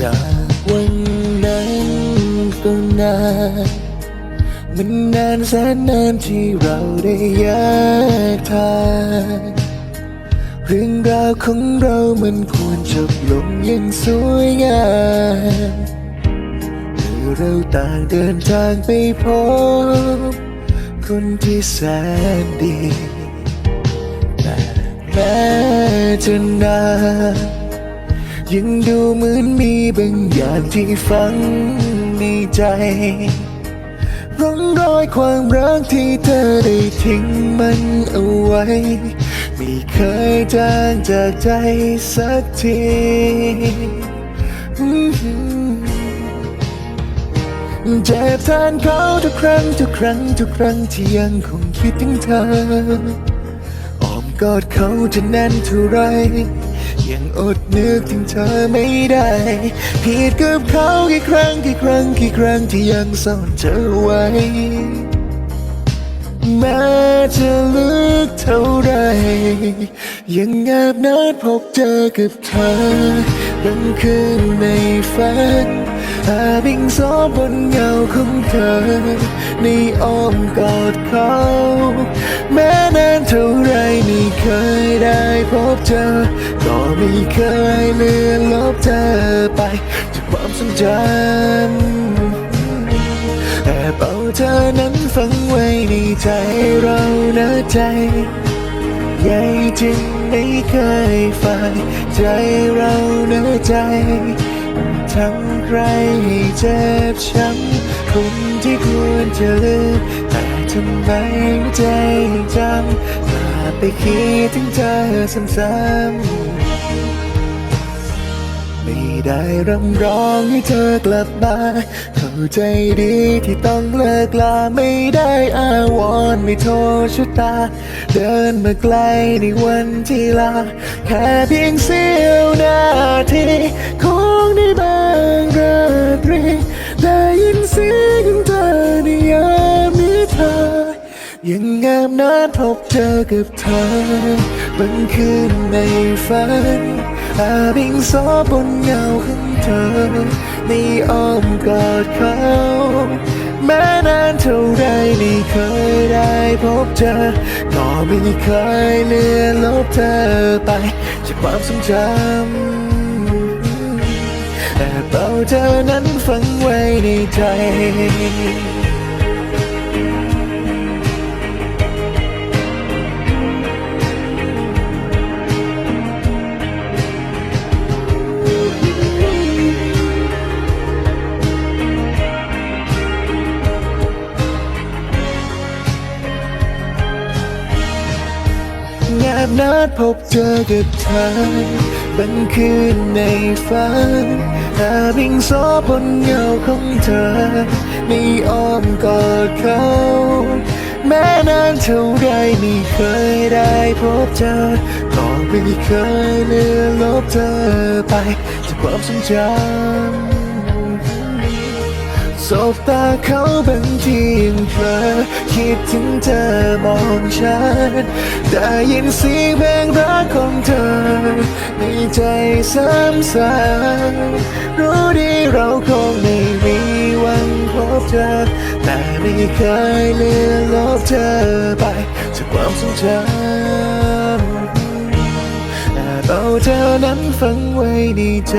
จากวันนั้นก็นานมันนานแสนนานที่เราได้แยกทางเรื่องราวของเรามันควรจบลงอย่างสวยงามเมื่อเราต่างเดินทางไปพบคนที่แสนดีแต่แม้จะนาน ยังดูเหมือนมีบางอย่างที่ฝังในใจร่องรอยความรักที่เธอได้ทิ้งมันเอาไว้ ไม่เคยจางจากใจสักทีอื้อหือเจ็บแทนเขาทุกครั้งทุกครั้งทุกครั้งที่ยังคงคิดถึงเธออ้อมกอดเขาจะแน่นเท่าไร ยังอดนึกถึงเธอไม่ได้ ผิดกับเขากี่ครั้งกี่ครั้งกี่ครั้งที่ยังซ่อนเธอไว้ แม้จะลึกเท่าไร ยังแอบนัดพบเจอกับเธอบางคืนในฝัน บิงซบบนเงาของเธอ ในอ้อมกอดเขา แม้นานเท่าไรไม่เคยได้พบเจอ ก็ไม่เคยเลือนลบเธอไป จากความทรงจำแต่เป่าเธอนั้นฝังไว้ในใจเรานะใจใหญ่จริงไม่เคยฝ่ายใจเราเนื้อใจ ทำใครให้เจ็บช้ำคนที่ควรจะลืมแต่ทำไมหัวใจยังจำกลับไปคิดถึงเธอซ้ำๆไม่ได้รำร้องให้เธอกลับมาเข้า ใจดีที่ต้องเลิกลาไม่ได้อาวรณ์ไม่โทษชะตา เดินมาไกลในวันที่ลา แค่เพียงเสี้ยวนาทีคงได้บางราตรีได้ยินเสียงของเธอในยามนิทรายังงามนัดพบเจอกับเธอ บางคืนในฝันอาบิงซบบนเงาของเธอในอ้อมกอดเขาแม้นานเท่าไรไม่เคยได้พบเจอก็ไม่เคยเลือนลบเธอไปจากความทรงจำแต่เป่าเธอนั้นฝังไว้ในใจ แงบนัดพบเจอกับเธอบางคืนในฝันอาบิงซบบนเงาของเธอในอ้อมกอดเขาแม้นานเท่าไรไม่เคยได้พบเจอก็ไม่เคยเลือนลบเธอไปจากความทรงจำสบตาเขาบางทียังเผลอ คิดถึงเธอมองฉันได้ยินเสียงเพลงรักของเธอ ในใจซ้ำซ้ำรู้ดีเราคงไม่มีวันพบเธอ แต่ไม่เคยเลือนลบเธอไปจากความทรงจำแต่เอาเธอนั้นฝังไว้ในใจ